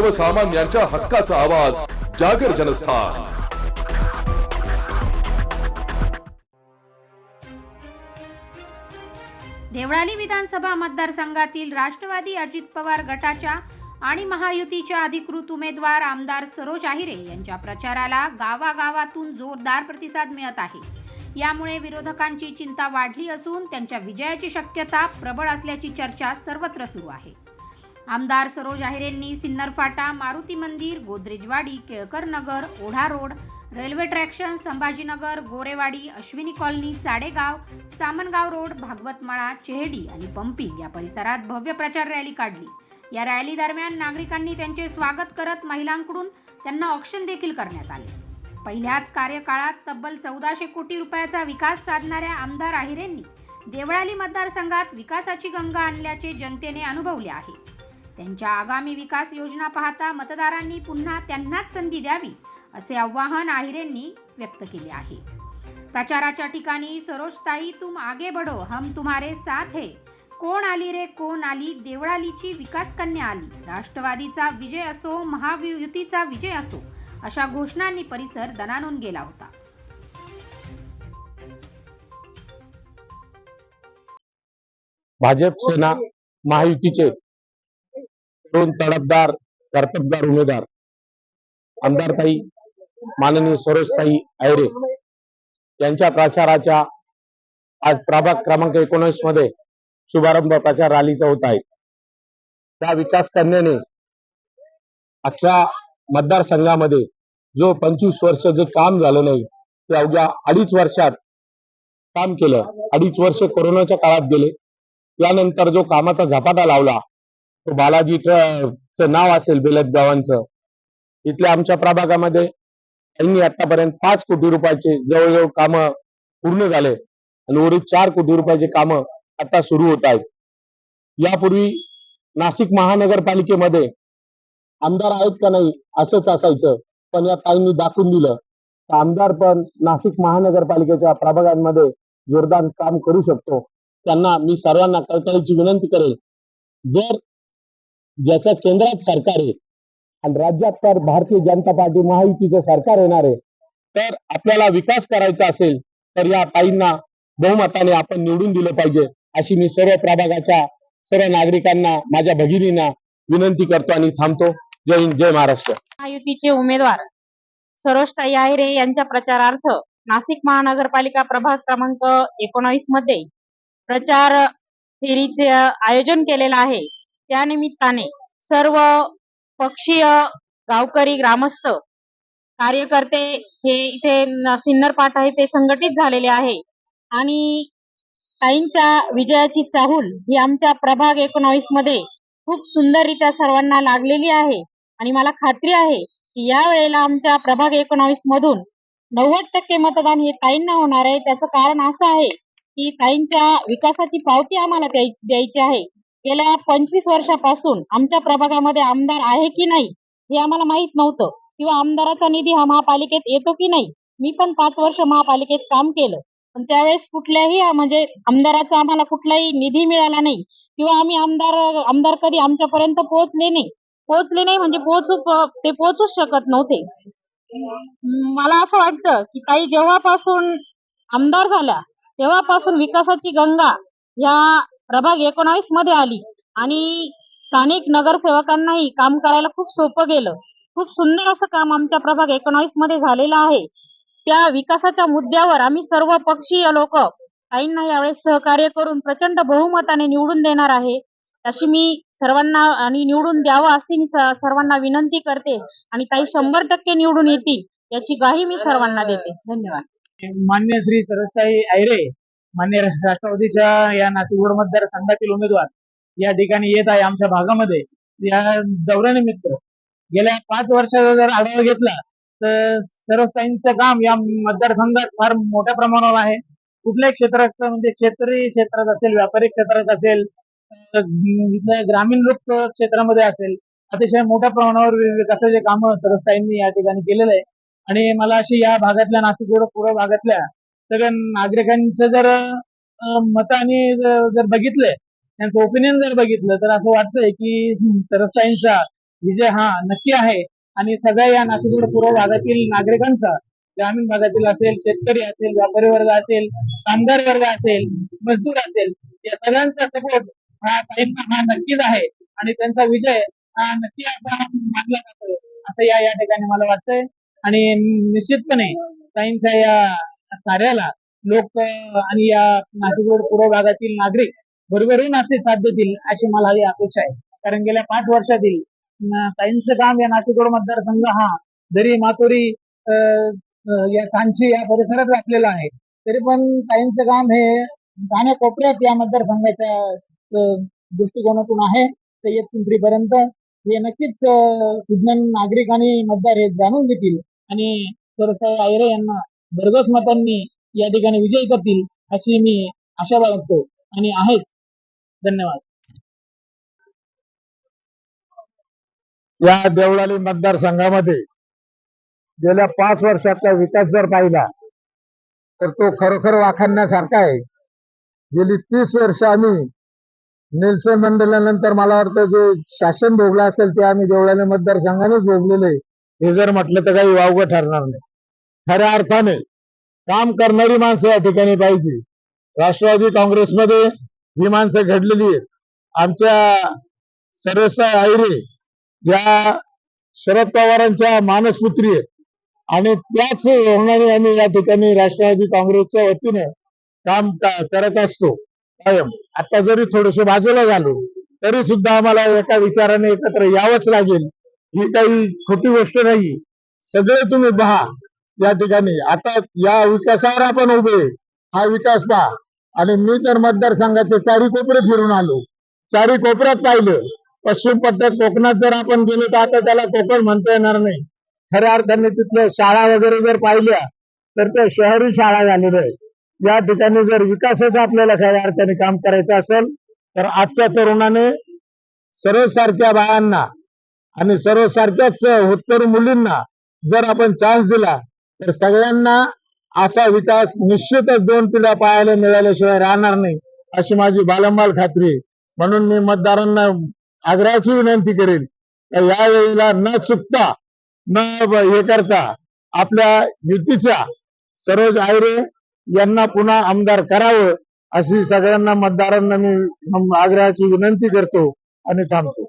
सर्वसामान्यांच्या हक्काचा आवाज जागर जनस्थान. देवळाली विधानसभा मतदारसंघातील राष्ट्रवादी अजित पवार गटाच्या आणि महायुतीच्या अधिकृत उमेदवार आमदार सरोज आहिरे यांच्या प्रचाराला गावागावातून जोरदार प्रतिसाद मिळत आहे. यामुळे विरोधकांची चिंता वाढली असून त्यांच्या विजयाची शक्यता प्रबळ असल्याची चर्चा सर्वत्र सुरू आहे. आमदार सरोज अहिरेंनी सिन्नर फाटा मारुती मंदिर गोदरेजवाडी केळकर नगर ओढा road railway traction Sambhajinagar Gorewadi Ashwini colony Chadegaon Samangaon road Bhagwatmala Chehadi आणि पंपिंग या परिसरात भव्य प्रचार रॅली काढली. या रॅली दरम्यान नागरिकांनी त्यांचे स्वागत करत महिलांकडून त्यांना ऑक्शन देखील करण्यात आले. पहिल्याच कार्यकाळात तब्बल चौदाशे कोटी रुपयाचा विकास साधणाऱ्या आमदार आहिरेंनी देवळाली मतदारसंघात विकासाची गंगा आणल्याचे जनतेने अनुभवले आहे. त्यांच्या आगामी विकास योजना पाहता मतदारांनी पुन्हा त्यांनाच संधी द्यावी असे आवाहन आहिरेंनी व्यक्त केले आहे. प्रचाराच्या ठिकाणी सरोजताई तुम आगे बढो हम तुम्हारे साथ है. कोण आली रे कोण आली देवळालीची विकास कन्या आली. राष्ट्रवादीचा विजय असो महायुतीचा विजय असो अशा घोषणांनी परिसर दणानून गेला होता. भाजप सेना महायुतीचे. दोन तडफदार कर्तबदार उमेदवार. आमदारताई माननीय सरोजताई आयरे यांच्या प्रचाराच्या आज प्रभाग क्रमांक एकोणीसमध्ये शुभारंभ प्रचार रॅलीचा होत आहे. त्या विकास कन्याने अख्ख्या मतदारसंघामध्ये जो पंचवीस वर्ष जे काम झालं नाही ते अवघ्या अडीच वर्षात काम केलं. अडीच वर्ष कोरोनाच्या काळात गेले. त्यानंतर जो कामाचा झपाटा लावला बालाजी च नाव असेल बेलद गावांचं. इथल्या आमच्या प्रभागामध्ये त्यांनी आतापर्यंत पाच कोटी रुपयाचे जवळजवळ काम पूर्ण झाले. आणि उर्वरित चार कोटी रुपयाचे काम आता सुरू होत आहेत. यापूर्वी नाशिक महानगरपालिकेमध्ये आमदार आहेत का नाही असंच असायचं. पण या ताईंनी दाखवून दिलं. तर आमदार पण नाशिक महानगरपालिकेच्या प्रभागांमध्ये जोरदार काम करू शकतो. त्यांना मी सर्वांना कळकळीची विनंती करेल. जर ज्याचं केंद्रात सरकार आहे आणि राज्यात तर भारतीय जनता पार्टी महायुतीचं सरकार येणार आहे तर आपल्याला विकास करायचा असेल तर या ताईंना बहुमताने आपण निवडून दिलं पाहिजे अशी मी सर्व प्रभागाच्या सर्व नागरिकांना माझ्या भगिनींना विनंती करतो आणि थांबतो. जय हिंद जय महाराष्ट्र. महायुतीचे उमेदवार सरोजताई आहिरे यांच्या प्रचारार्थ नाशिक महानगरपालिका प्रभाग क्रमांक एकोणावीसमध्ये प्रचार फेरीचे आयोजन केलेलं आहे. त्या निमित्ताने सर्व पक्षीय गावकरी ग्रामस्थ कार्यकर्ते हे इथे सिन्नर पाठ आहे ते संघटित झालेले आहे. आणि ताईंच्या विजयाची चाहूल ही आमच्या प्रभाग एकोणावीसमध्ये खूप सुंदररित्या सर्वांना लागलेली आहे. आणि मला खात्री आहे की या वेळेला आमच्या प्रभाग एकोणावीस मधून नव्वद टक्के मतदान हे ताईंना होणार आहे. त्याचं कारण असं आहे की ताईंच्या विकासाची पावती आम्हाला द्यायची आहे. गेल्या पंचवीस वर्षापासून आमच्या प्रभागामध्ये आमदार आहे की नाही हे आम्हाला माहीत नव्हतं. किंवा आमदाराचा निधी हा महापालिकेत येतो की नाही? मी पण पाच वर्ष महापालिकेत काम केलं. पण त्यावेळेस कुठल्याही म्हणजे आमदाराचा आम्हाला कुठलाही निधी मिळाला नाही. किंवा आम्ही आमदार आमदार कधी आमच्यापर्यंत पोहोचले नाही. पोहोचले नाही म्हणजे पोहोचू ते पोहोचूच शकत नव्हते. मला असं वाटतं की ताई जेव्हापासून आमदार झाल्या तेव्हापासून विकासाची गंगा या प्रभाग एकोणावीसमध्ये आली. आणि स्थानिक नगरसेवकांनाही काम करायला खूप सोपं गेलं. खूप सुंदर असं काम आमच्या प्रभाग एकोणावीसमध्ये झालेलं आहे. त्या विकासाच्या मुद्द्यावर आम्ही सर्व पक्षीय लोक काहींना यावेळेस सहकार्य करून प्रचंड बहुमताने निवडून देणार आहे. अशी मी सर्वांना आणि निवडून द्यावं अशी मी सर्वांना विनंती करते. आणि काही शंभर टक्के निवडून येतील याची ग्वाही मी सर्वांना देते. धन्यवाद. मान्य श्री सरसताई ऐरे मान्य राष्ट्रवादीच्या या नाशिक रोड मतदारसंघातील उमेदवार या ठिकाणी येत आहे आमच्या भागामध्ये. या दौऱ्यानिमित्त गेल्या पाच वर्षाचा जर आढावा घेतला तर सर्वसाईंचं काम या मतदारसंघात फार मोठ्या प्रमाणावर आहे. कुठल्याही क्षेत्रात म्हणजे क्षेत्रीय क्षेत्रात असेल व्यापारी क्षेत्रात असेल ग्रामीण लोक क्षेत्रामध्ये असेल अतिशय मोठ्या प्रमाणावर विकासाचे काम सरसताईंनी या ठिकाणी केलेलं आहे. आणि मला अशी या भागातल्या नाशिक रोड पूर्व भागातल्या सगळ्या नागरिकांचं जर अं, जर बघितलं बघितलंय त्यांचं ओपिनियन जर बघितलं तर असं वाटतंय की सरसाईंचा विजय हा नक्की आहे. आणि सगळ्या या नाशिकगड पूर्व भागातील नागरिकांचा ग्रामीण भागातील असेल शेतकरी असेल व्यापारी वर्ग असेल कामगार वर्ग असेल मजदूर असेल या सगळ्यांचा सपोर्ट हा ताईंना हा नक्कीच आहे. आणि त्यांचा विजय हा नक्की असा मानला जातो असं या या ठिकाणी मला वाटतंय. आणि निश्चितपणे साईंच्या या कार्याला लोक आणि या नाशिक रोड पूर्व भागातील नागरिक भरभरून असे साथ देतील अशी मला ही अपेक्षा आहे. कारण गेल्या पाच वर्षातील अं, ताईंचं काम या नाशिक रोड मतदारसंघ हा दरी मातोरी या सांची या परिसरात व्यापलेला आहे. तरी पण ताईंचं काम हे गाण्या कोपऱ्यात या मतदारसंघाच्या अं, दृष्टिकोनातून आहे सय्यद पिंपरीपर्यंत. हे नक्कीच सुज्ञान नागरिक आणि मतदार हे जाणून घेतील. आणि सरसाई आयरे यांना भरघोस मतांनी या ठिकाणी विजय करतील अशी मी आशा बाळगतो. आणि आहेच धन्यवाद. या देवळाली मतदारसंघामध्ये गेल्या पाच वर्षाचा विकास जर पाहिला तर तो खरोखर वाखाणण्यासारखा आहे. गेली तीस वर्ष आम्ही नेल्सन मंडळानंतर मला वाटतं जे शासन भोगलं असेल ते आम्ही देवळाली मतदारसंघानेच भोगलेले हे जर म्हटलं तर काही वावगं ठरणार नाही. खऱ्या अर्थाने काम करणारी माणसं या ठिकाणी पाहिजे. राष्ट्रवादी काँग्रेसमध्ये ही माणसं घडलेली आहेत. आमच्या सर्वस्ता आयरे या शरद पवारांच्या मानसपुत्री आहेत. आणि त्याच धोरणाने आम्ही या ठिकाणी राष्ट्रवादी काँग्रेसच्या वतीने काम का- करत असतो. कायम. आता जरी थोडेसे बाजूला झालो तरी सुद्धा आम्हाला एका विचाराने एकत्र यावंच लागेल. ही काही खोटी गोष्ट नाही सगळे तुम्ही पहा. या ठिकाणी. आता या विकासावर आपण उभे हा विकास पहा. आणि मी तर मतदारसंघाचे चारी कोपरे फिरून आलो. चारी कोपऱ्यात पाहिलं. पश्चिम पट्ट्यात कोकणात जर आपण गेलो तर आता त्याला कोकण म्हणता येणार नाही. खऱ्या अर्थाने तिथल्या शाळा वगैरे जर पाहिल्या तर त्या शहरी शाळा झालेल्या आहेत. या ठिकाणी जर विकासाचं आपल्याला खऱ्या अर्थाने काम करायचं असेल तर आजच्या तरुणाने सर्वसारख्या बाळांना आणि सर्वसारख्याच होतकरू मुलींना जर आपण चान्स दिला तर सगळ्यांना असा विकास निश्चितच दोन पिढ्या पाहायला मिळाल्याशिवाय राहणार नाही अशी माझी बालंबाल खात्री आहे. म्हणून मी मतदारांना आग्रहाची विनंती करेल का या न चुकता न हे करता आपल्या युतीच्या सरोज आयरे यांना पुन्हा आमदार करावं अशी सगळ्यांना मतदारांना मी आग्रहाची विनंती करतो आणि थांबतो.